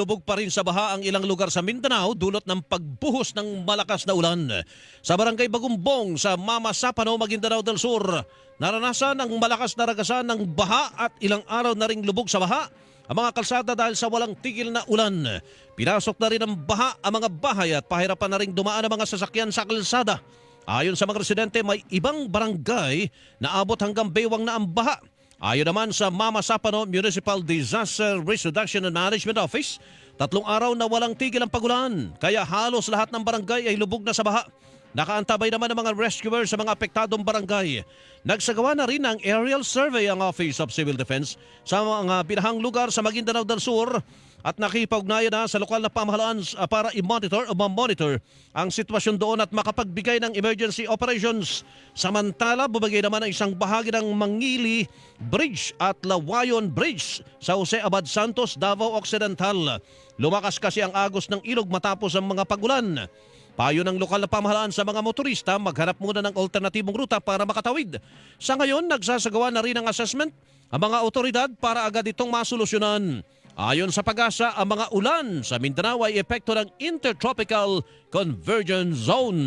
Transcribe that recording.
lubog pa rin sa baha ang ilang lugar sa Mindanao dulot ng pagbuhos ng malakas na ulan. Sa barangay Bagumbong sa Mama Sapano, Maguindanao del Sur, naranasan ang malakas na ragasan ng baha at ilang araw na ring lubog sa baha ang mga kalsada dahil sa walang tigil na ulan. Pinasok na rin ng baha ang mga bahay at pahirapan na rin dumaan ang mga sasakyan sa kalsada. Ayon sa mga residente, may ibang barangay na abot hanggang baywang na ang baha. Ayon naman sa Mama Sapano Municipal Disaster Risk Reduction and Management Office, tatlong araw na walang tigil ang pagulan, kaya halos lahat ng barangay ay lubog na sa baha. Nakaantabay naman ang mga rescuers sa mga apektadong barangay. Nagsagawa na rin ng aerial survey ang Office of Civil Defense sa mga pinahang lugar sa Maguindanao del Sur at nakipag-ugnayan na sa lokal na pamahalaan uh, para i-monitor o ma-monitor ang sitwasyon doon at makapagbigay ng emergency operations. Samantala, bumagay naman ang isang bahagi ng Mangili Bridge at Lawayon Bridge sa Jose Abad Santos, Davao Occidental. Lumakas kasi ang agos ng ilog matapos ang mga pagulan. Payo ng lokal na pamahalaan sa mga motorista maghanap muna ng alternatibong ruta para makatawid. Sa ngayon, nagsasagawa na rin ng assessment ang mga otoridad para agad itong masolusyonan. Ayon sa pag-asa, ang mga ulan sa Mindanao ay epekto ng Intertropical Convergence Zone.